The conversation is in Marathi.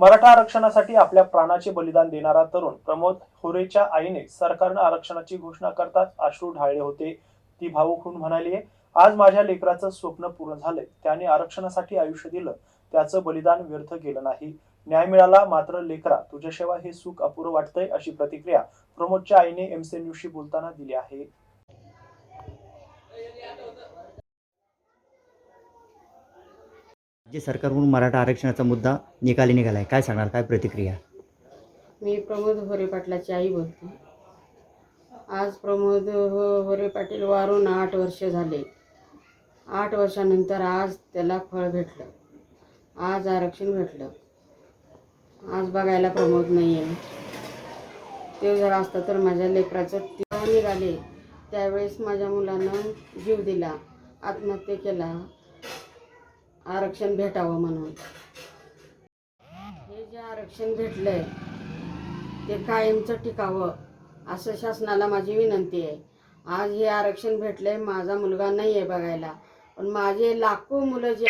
मराठा आरक्षणासाठी आपल्या प्राणाचे बलिदान देणारा तरुण प्रमोद होरेच्या आईने सरकारनं आरक्षणाची घोषणा करताच अश्रू ढाळले होते. ती भावूक होऊन म्हणाली आज माझ्या लेकराचं स्वप्न पूर्ण झालंय. त्याने आरक्षणासाठी आयुष्य दिलं. त्याचं बलिदान व्यर्थ गेलं नाही. न्याय मिळाला मात्र लेकरा तुझ्याशिवाय हे सुख अपुरं वाटतंय अशी प्रतिक्रिया प्रमोदच्या आईने एमसी न्यूजशी बोलताना दिली आहे. राज्य सरकारकडून मराठा आरक्षणाचा मुद्दा निकाली निघाला आहे काय सांगणार? काय प्रतिक्रिया? मी प्रमोद होरे पाटलाची आई बोलते. आज प्रमोद हो होरे पाटील वारून आठ वर्ष झाले. आठ वर्षानंतर आज त्याला फळ भेटलं. आज आरक्षण भेटलं. आज बघायला प्रमोद नाही आहे ते जर असतं तर माझ्या लेकराचं तेव्हा निघाले. त्यावेळेस माझ्या मुलानं जीव दिला आत्महत्या केला. आरक्षण भेटावं म्हणून. हे जे आरक्षण भेटलंय ते कायमचं टिकावं असं शासनाला माझी विनंती आहे. आज हे आरक्षण भेटलंय माझा मुलगा नाही आहे बघायला. पण माझे लाखो मुलं जे